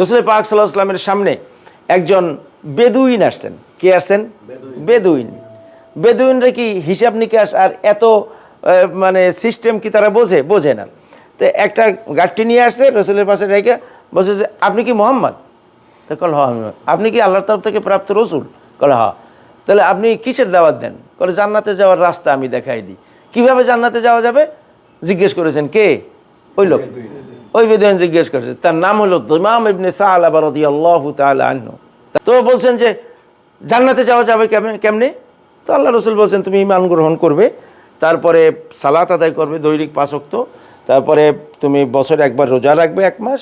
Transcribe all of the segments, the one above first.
রসুল পাক সাল্লাহ আসলামের সামনে একজন বেদুইন আসছেন। কে আসছেন? বেদুইন। বেদুইনরা কি হিসাব নিকাশ আর এত মানে সিস্টেম কি তারা বোঝে? বোঝে না। তো একটা গাড়টি নিয়ে আসছে রসুলের পাশে রেখে বলছে যে আপনি কি মোহাম্মদ? তো কল হ আমি মোহাম্মদ। আপনি কি আল্লাহর তরফ থেকে প্রাপ্ত রসুল? কলে হ তাহলে আপনি কিসের দাওয়াত দেন? কলে জান্নাতে যাওয়ার রাস্তা আমি দেখাই দিই। কীভাবে জান্নাতে যাওয়া যাবে? জিজ্ঞেস করেছেন কে? ওই লোক। ওই বেদুইন জিজ্ঞেস করেছে, তার নাম হলো ইমাম ইবনে তাআলা আনহু। তো বলছেন যে, জান্নাতে যাওয়া যাবে কেমনে কেমনে? তো আল্লাহ রসুল বলছেন, তুমি ইমান গ্রহণ করবে, তারপরে সালাত আদায় করবে দৈনিক পাঁচক্ত তারপরে তুমি বছরে একবার রোজা রাখবে এক মাস,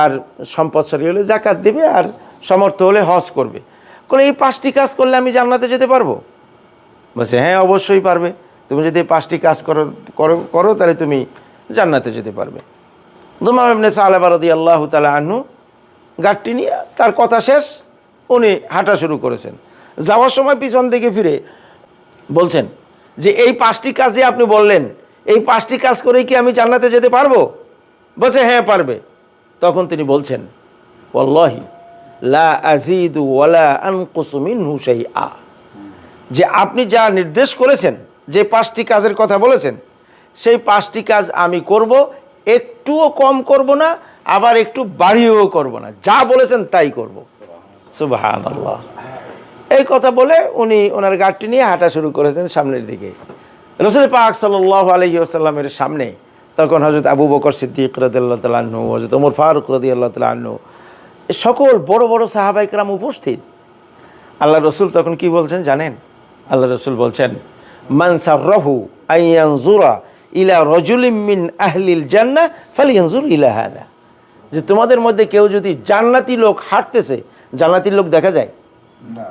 আর সম্পদশালী হলে জাকাত দেবে, আর সমর্থ হলে হজ করবে। করে এই পাঁচটি কাজ করলে আমি জান্নাতে যেতে পারব? বলছে হ্যাঁ অবশ্যই পারবে। তুমি যদি এই পাঁচটি কাজ করো করো, তাহলে তুমি জান্নাতে যেতে পারবে। দুমাম এমনি সালাবারদি আল্লাহ তালা আনহু গাড়টি নিয়ে তার কথা শেষ, উনি হাঁটা শুরু করেছেন। যাওয়ার সময় পিছন দিকে ফিরে বলছেন যে, এই পাঁচটি কাজ যে আপনি বললেন, এই পাঁচটি কাজ করেই কি আমি জান্নাতে যেতে পারব? বলছে হ্যাঁ পারবে। তখন তিনি বলছেন, ওয়াল্লাহি লা আজিদু ওয়ালা আনকুসু মিনহু শাইআ। যে, আপনি যা নির্দেশ করেছেন, যে পাঁচটি কাজের কথা বলেছেন, সেই পাঁচটি কাজ আমি করব একটুও কম করব না, আবার একটু বাড়িয়েও করব না। যা বলেছেন তাই করব। সুবাহান আল্লাহ এই কথা বলে উনি ওনার গাড়িটি নিয়ে হাঁটা শুরু করেছেন সামনের দিকে। রসুল পাক সাল্লাহ আলহি আসাল্লামের সামনে তখন হজরত আবু বকর সিদ্দিক রদিয়াল্লাহ তালাহ্ন হজরত ওমর ফারুক রদিয়াল্লাহ তালাহ্ন সকল বড় বড় সাহাবাইকরাম উপস্থিত। আল্লাহ রসুল তখন কি বলছেন জানেন? আল্লাহ রসুল বলছেন মানসার রহু আইয়ানজুরা ইলা রজুলিম মিন আহলিল জান্না ফালিয়ানজুর ইলা হাদা। যে তোমাদের মধ্যে কেউ যদি জান্নাতি লোক হাঁটতেছে জান্নাতি লোক দেখা যায়?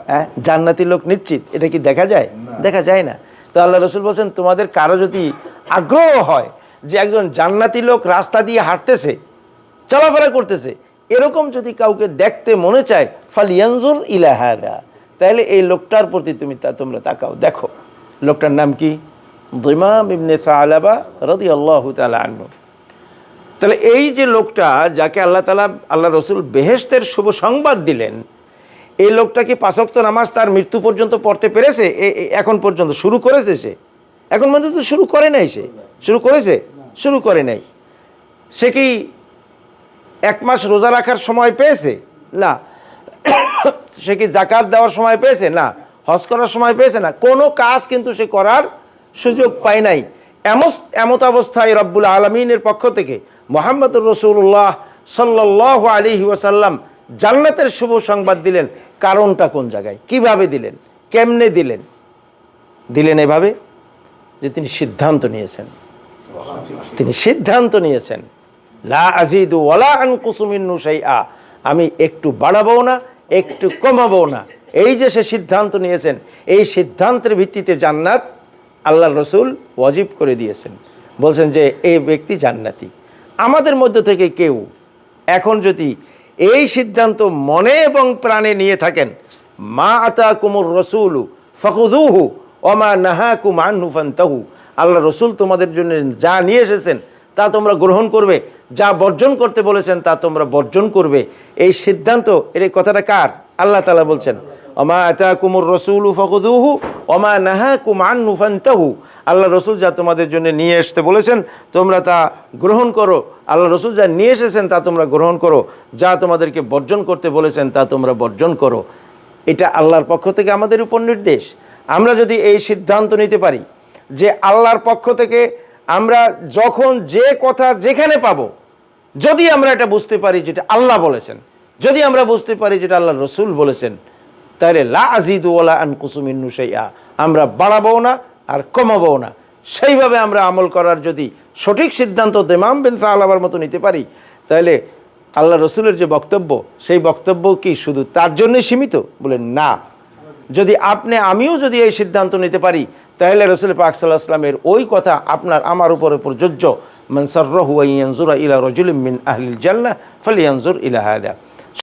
হ্যাঁ? জান্নাতি লোক নিশ্চিত। এটা কি দেখা যায়? দেখা যায় না। তো আল্লাহ রসুল বলছেন তোমাদের কারও যদি আগ্রহ হয় যে একজন জান্নাতি লোক রাস্তা দিয়ে হাঁটতেছে চলাফেরা করতেছে এরকম যদি কাউকে দেখতে মনে চায় ফালিয়ানজুর ইলাহাদা তাহলে এই লোকটার প্রতি তুমি তা তোমরা তাকাও দেখো। লোকটার নাম কি? দিমাম ইবনে সালাবা রদি আল্লাহ তালা আনু তাহলে এই যে লোকটা যাকে আল্লাহ তালা আল্লাহ রসুল বেহেস্তের শুভ সংবাদ দিলেন, এই লোকটা কি পাঁচক্ত নামাজ তার মৃত্যু পর্যন্ত পড়তে পেরেছে? এখন পর্যন্ত শুরু করেছে সে? এখন পর্যন্ত শুরু করে নাই সে? শুরু করেছে? শুরু করে নাই। সে কি এক মাস রোজা রাখার সময় পেয়েছে? না। সে কি জাকাত দেওয়ার সময় পেয়েছে? না। হজ করার সময় পেয়েছে? না। কোনো কাজ কিন্তু সে করার সুযোগ পায় নাই। এমত অবস্থায় রব্বুল আলমিনের পক্ষ থেকে মোহাম্মদ রসুল্লাহ সাল্লাহ আলী ওয়াসাল্লাম জান্নাতের শুভ সংবাদ দিলেন। কারণটা কোন জায়গায়? কীভাবে দিলেন? কেমনে দিলেন? দিলেন এভাবে যে তিনি সিদ্ধান্ত নিয়েছেন। তিনি সিদ্ধান্ত নিয়েছেন। লা আজিদু ওয়ালা আন কুসুমিন্নু আ আমি একটু বাড়াবো না, একটু কমাবো না। এই যে সে সিদ্ধান্ত নিয়েছেন, এই সিদ্ধান্তের ভিত্তিতে জান্নাত আল্লাহ রসুল ওয়াজিব করে দিয়েছেন। বলছেন যে এই ব্যক্তি জান্নাতি। আমাদের মধ্য থেকে কেউ এখন যদি এই সিদ্ধান্ত মনে এবং প্রাণে নিয়ে থাকেন, মা আতা কুমুর রসুল ফকুদুহু ওমা নাহা কুমান নুফান্তাহু আল্লাহ রসুল তোমাদের জন্য যা নিয়ে এসেছেন, তা তোমরা গ্রহণ করবে। যা বর্জন করতে বলেছেন, তা তোমরা বর্জন করবে। এই সিদ্ধান্ত, এর কথাটা কার? আল্লাহ তালা বলছেন অমা আতা কুমুর রসুল ফকুদুহু অমা নাহা কুমান আল্লাহ রসুল যা তোমাদের জন্য নিয়ে আসতে বলেছেন, তোমরা তা গ্রহণ করো। আল্লাহ রসুল যা নিয়ে এসেছেন তা তোমরা গ্রহণ করো। যা তোমাদেরকে বর্জন করতে বলেছেন তা তোমরা বর্জন করো। এটা আল্লাহর পক্ষ থেকে আমাদের উপর নির্দেশ। আমরা যদি এই সিদ্ধান্ত নিতে পারি যে আল্লাহর পক্ষ থেকে আমরা যখন যে কথা যেখানে পাবো, যদি আমরা এটা বুঝতে পারি যেটা আল্লাহ বলেছেন, যদি আমরা বুঝতে পারি যেটা আল্লাহ রসুল বলেছেন তাহলে লা আন কুসুমিন্নু সেইয়া আমরা বাড়াবো না আর কমাবো না। সেইভাবে আমরা আমল করার যদি সঠিক সিদ্ধান্ত দেমাম বিন সাহাবার মতো নিতে পারি, তাহলে আল্লাহ রসুলের যে বক্তব্য, সেই বক্তব্য কি শুধু তার জন্যই সীমিত? বলে না। যদি আপনি, আমিও যদি এই সিদ্ধান্ত নিতে পারি, তাহলে রসুল পাক সাল্লাহ আসলামের ওই কথা আপনার আমার উপরে প্রযোজ্য। মনসর ইয়ানজুরা ইলা রজুলিম মিন আহলিল জান্নাহ ফালিয়ানজুর ইলা হাদা।